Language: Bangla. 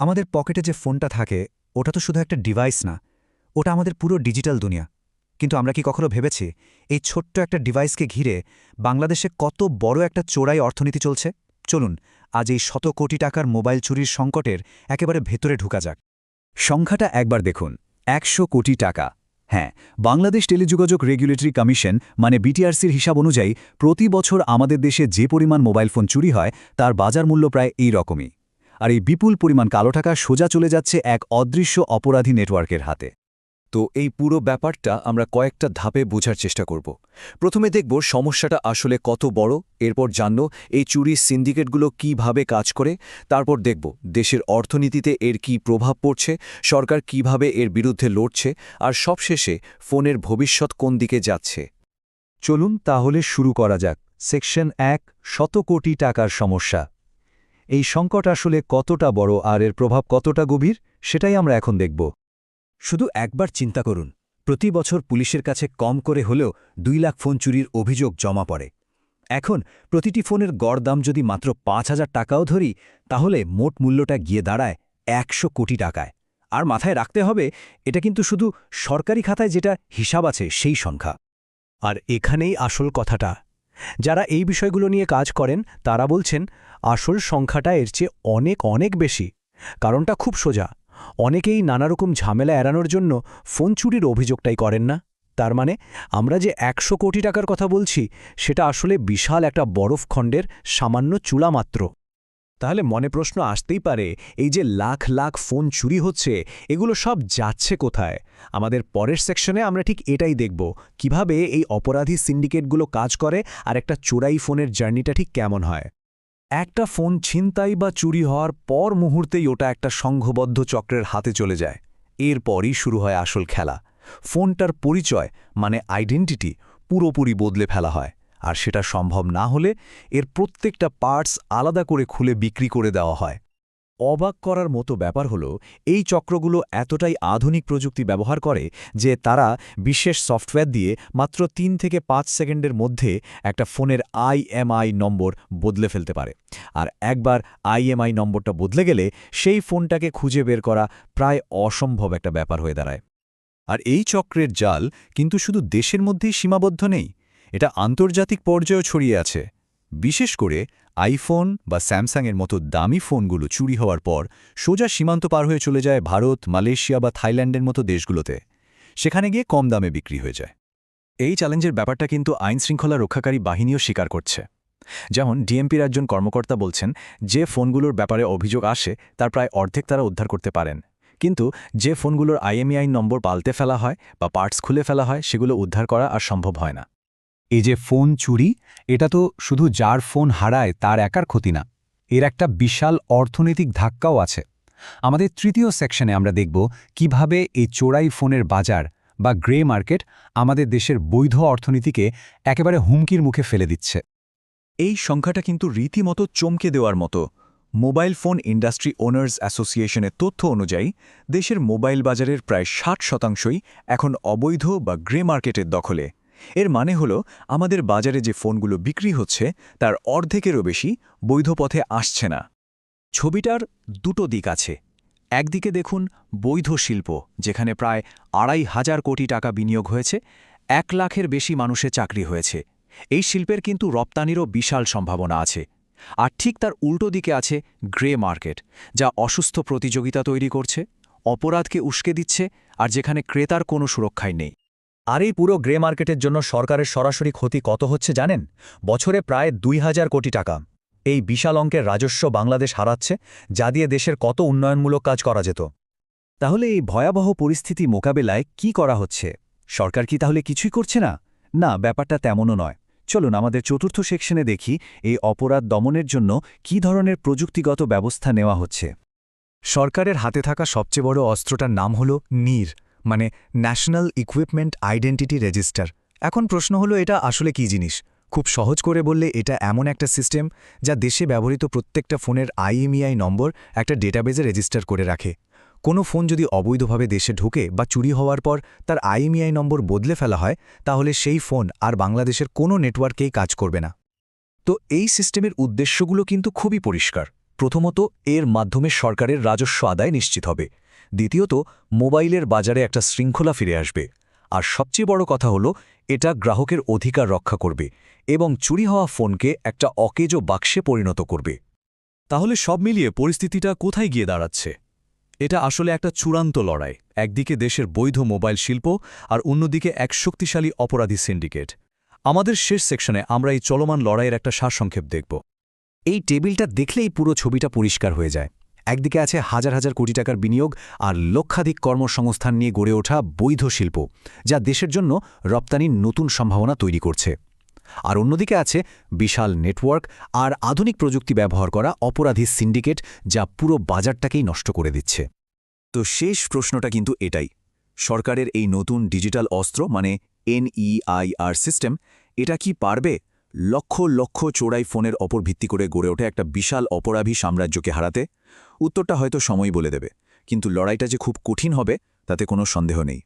আমাদের পকেটে যে ফোনটা থাকে, ওটা তো শুধু একটা ডিভাইস না, ওটা আমাদের পুরো ডিজিটাল দুনিয়া। কিন্তু আমরা কি কখনো ভেবেছি, এই ছোট্ট একটা ডিভাইসকে ঘিরে বাংলাদেশে কত বড় একটা চোরাই অর্থনীতি চলছে? চলুন, আজ এই শত কোটি টাকার মোবাইল চুরির সংকটের একেবারে ভেতরে ঢুকা যাক। সংখ্যাটা একবার দেখুন, একশো কোটি টাকা। হ্যাঁ বাংলাদেশ টেলিযোগাযোগ রেগুলেটরি কমিশন মানে বিটিআরসির হিসাব অনুযায়ী, প্রতি বছর আমাদের দেশে যে পরিমাণ মোবাইল ফোন চুরি হয়, তার বাজার মূল্য প্রায় এই রকমই। আর এই বিপুল পরিমাণ কালো টাকা সোজা চলে যাচ্ছে এক অদৃশ্য অপরাধী নেটওয়ার্কের হাতে। তো এই পুরো ব্যাপারটা আমরা কয়েকটা ধাপে বোঝার চেষ্টা করব। প্রথমে দেখব সমস্যাটা আসলে কত বড়, এরপর জানব এই চুরির সিন্ডিকেটগুলো কীভাবে কাজ করে, তারপর দেখব দেশের অর্থনীতিতে এর কি প্রভাব পড়ছে, সরকার কীভাবে এর বিরুদ্ধে লড়ছে, আর সবশেষে ফোনের ভবিষ্যৎ কোন দিকে যাচ্ছে। চলুন তাহলে শুরু করা যাক। সেকশন এক, শত কোটি টাকার সমস্যা। এই সংকট আসলে কতটা বড় আর এর প্রভাব কতটা গভীর, সেটাই আমরা এখন দেখব। শুধু একবার চিন্তা করুন, প্রতি বছর পুলিশের কাছে কম করে হলেও দুই লাখ ফোন চুরির অভিযোগ জমা পড়ে। এখন প্রতিটি ফোনের গড় দাম যদি মাত্র পাঁচ হাজার টাকাও ধরি, তাহলে মোট মূল্যটা গিয়ে দাঁড়ায় একশো কোটি টাকায়। আর মাথায় রাখতে হবে, এটা কিন্তু শুধু সরকারি খাতায় যেটা হিসাব আছে সেই সংখ্যা। আর এখানেই আসল কথাটা। যারা এই বিষয়গুলো নিয়ে কাজ করেন, তারা বলছেন, আসল সংখ্যাটা এর চেয়ে অনেক অনেক বেশি। কারণটা খুব সোজা। অনেকেই নানারকম ঝামেলা এড়ানোর জন্য ফোন চুরির অভিযোগটাই করেন না। তার মানে আমরা যে একশো কোটি টাকার কথা বলছি, সেটা আসলে বিশাল একটা বরফখণ্ডের সামান্য চুলা মাত্র তাহলে মনে প্রশ্ন আসতেই পারে, এই যে লাখ লাখ ফোন চুরি হচ্ছে, এগুলো সব যাচ্ছে কোথায়? আমাদের পরের সেকশনে আমরা ঠিক এটাই দেখব, কীভাবে এই অপরাধী সিন্ডিকেটগুলো কাজ করে আর একটা চোরাই ফোনের জার্নিটা ঠিক কেমন হয়। একটা ফোন ছিনতাই বা চুরি হওয়ার পর মুহূর্তেই ওটা একটা সংঘবদ্ধ চক্রের হাতে চলে যায়। এরপরই শুরু হয় আসল খেলা। ফোনটার পরিচয় মানে আইডেন্টিটি, পুরোপুরি বদলে ফেলা হয়। আর সেটা সম্ভব না হলে এর প্রত্যেকটা পার্টস আলাদা করে খুলে বিক্রি করে দেওয়া হয়। অবাক করার মতো ব্যাপার হলো, এই চক্রগুলো এতটাই আধুনিক প্রযুক্তি ব্যবহার করে যে তারা বিশেষ সফটওয়্যার দিয়ে মাত্র তিন থেকে পাঁচ সেকেন্ডের মধ্যে একটা ফোনের আইএমআই নম্বর বদলে ফেলতে পারে। আর একবার আইএমআই নম্বরটা বদলে গেলে সেই ফোনটাকে খুঁজে বের করা প্রায় অসম্ভব একটা ব্যাপার হয়ে দাঁড়ায়। আর এই চক্রের জাল কিন্তু শুধু দেশের মধ্যেই সীমাবদ্ধ নেই এটা আন্তর্জাতিক পর্যায়েও ছড়িয়ে আছে। বিশেষ করে আইফোন বা স্যামসাংয়ের মতো দামি ফোনগুলো চুরি হওয়ার পর সোজা সীমান্ত পার হয়ে চলে যায় ভারত, মালয়েশিয়া বা থাইল্যান্ডের মতো দেশগুলোতে। সেখানে গিয়ে কম দামে বিক্রি হয়ে যায়। এই চ্যালেঞ্জের ব্যাপারটা কিন্তু আইনশৃঙ্খলা রক্ষাকারী বাহিনীও স্বীকার করছে। যেমন ডিএমপির একজন কর্মকর্তা বলছেন, যে ফোনগুলোর ব্যাপারে অভিযোগ আসে, তার প্রায় অর্ধেক তারা উদ্ধার করতে পারেন। কিন্তু যে ফোনগুলোর আইএমইআই নম্বর পাল্টে ফেলা হয় বা পার্টস খুলে ফেলা হয়, সেগুলো উদ্ধার করা আর সম্ভব হয় না। এই যে ফোন চুরি, এটা তো শুধু যার ফোন হারায় তার একার ক্ষতি না। এর একটা বিশাল অর্থনৈতিক ধাক্কাও আছে। আমাদের তৃতীয় সেকশনে আমরা দেখব কীভাবে এই চোরাই ফোনের বাজার বা গ্রে মার্কেট আমাদের দেশের বৈধ অর্থনীতিকে একেবারে হুমকির মুখে ফেলে দিচ্ছে। এই সংখ্যাটা কিন্তু রীতিমতো চমকে দেওয়ার মতো। মোবাইল ফোন ইন্ডাস্ট্রি ওনার্স অ্যাসোসিয়েশনের তথ্য অনুযায়ী, দেশের মোবাইল বাজারের প্রায় ষাট শতাংশই এখন অবৈধ বা গ্রে মার্কেটের দখলে। এর মানে হল, আমাদের বাজারে যে ফোনগুলো বিক্রি হচ্ছে, তার অর্ধেকেরও বেশি বৈধ পথে আসছে না। ছবিটার দুটো দিক আছে। একদিকে দেখুন বৈধ শিল্প, যেখানে প্রায় আড়াই হাজার কোটি টাকা বিনিয়োগ হয়েছে, এক লাখের বেশি মানুষের চাকরি হয়েছে। এই শিল্পের কিন্তু রপ্তানিরও বিশাল সম্ভাবনা আছে। আর ঠিক তার উল্টো দিকে আছে গ্রে মার্কেট, যা অসুস্থ প্রতিযোগিতা তৈরি করছে, অপরাধকে উস্কে দিচ্ছে, আর যেখানে ক্রেতার কোনো সুরক্ষাই নেই। আর এই পুরো গ্রে মার্কেটের জন্য সরকারের সরাসরি ক্ষতি কত হচ্ছে জানেন? বছরে প্রায় দুই হাজার কোটি টাকা। এই বিশাল অঙ্কের রাজস্ব বাংলাদেশ হারাচ্ছে, যা দিয়ে দেশের কত উন্নয়নমূলক কাজ করা যেত। তাহলে এই ভয়াবহ পরিস্থিতি মোকাবেলায় কি করা হচ্ছে? সরকার কি তাহলে কিছুই করছে না? না, ব্যাপারটা তেমনও নয়। চলুন আমাদের চতুর্থ সেকশনে দেখি এই অপরাধ দমনের জন্য কি ধরনের প্রযুক্তিগত ব্যবস্থা নেওয়া হচ্ছে। সরকারের হাতে থাকা সবচেয়ে বড় অস্ত্রটার নাম হল নীর। মানে ন্যাশনাল ইকুইপমেন্ট আইডেন্টিটি রেজিস্টার এখন প্রশ্ন হলো, এটা আসলে কি জিনিস? খুব সহজ করে বললে, এটা এমন একটা সিস্টেম যা দেশে ব্যবহৃত প্রত্যেকটা ফোনের আইএমইআই নম্বর একটা ডেটাবেজে রেজিস্টার করে রাখে। কোনো ফোন যদি অবৈধভাবে দেশে ঢুকে বা চুরি হওয়ার পর তার আইএমইআই নম্বর বদলে ফেলা হয়, তাহলে সেই ফোন আর বাংলাদেশের কোনো নেটওয়ার্কেই কাজ করবে না। তো এই সিস্টেমের উদ্দেশ্যগুলো কিন্তু খুবই পরিষ্কার। প্রথমত, এর মাধ্যমে সরকারের রাজস্ব আদায় নিশ্চিত হবে। দ্বিতীয়ত, মোবাইলের বাজারে একটা শৃঙ্খলা ফিরে আসবে। আর সবচেয়ে বড় কথা হলো, এটা গ্রাহকের অধিকার রক্ষা করবে এবং চুরি হওয়া ফোনকে একটা অকেজ বাক্সে পরিণত করবে। তাহলে সব মিলিয়ে পরিস্থিতিটা কোথায় গিয়ে দাঁড়াচ্ছে? এটা আসলে একটা চূড়ান্ত লড়াই। একদিকে দেশের বৈধ মোবাইল শিল্প আর অন্যদিকে এক শক্তিশালী অপরাধী সিন্ডিকেট। আমাদের শেষ সেকশনে আমরা এই চলমান লড়াইয়ের একটা সারসংক্ষেপ দেখব। এই টেবিলটা দেখলেই পুরো ছবিটা পরিষ্কার হয়ে যায়। একদিকে আছে হাজার হাজার কোটি টাকার বিনিয়োগ আর লক্ষাধিক কর্মসংস্থান নিয়ে গড়ে ওঠা বৈধ শিল্প, যা দেশের জন্য রপ্তানির নতুন সম্ভাবনা তৈরি করছে। আর অন্যদিকে আছে বিশাল নেটওয়ার্ক আর আধুনিক প্রযুক্তি ব্যবহার করা অপরাধী সিন্ডিকেট, যা পুরো বাজারটাকেই নষ্ট করে দিচ্ছে। তো শেষ প্রশ্নটা কিন্তু এটাই। সরকারের এই নতুন ডিজিটাল অস্ত্র মানে এনইআইআর সিস্টেম, এটা কি পারবে? লক্ষ লক্ষ চোরাই ফোনের অপর ভিত্তি করে গড়ে ওঠে একটা বিশাল অপরাধী সাম্রাজ্যকে হারাতে। উত্তরটা হয়তো সময় বলে দেবে, কিন্তু লড়াইটা যে খুব কঠিন হবে, তাতে কোনো সন্দেহ নেই।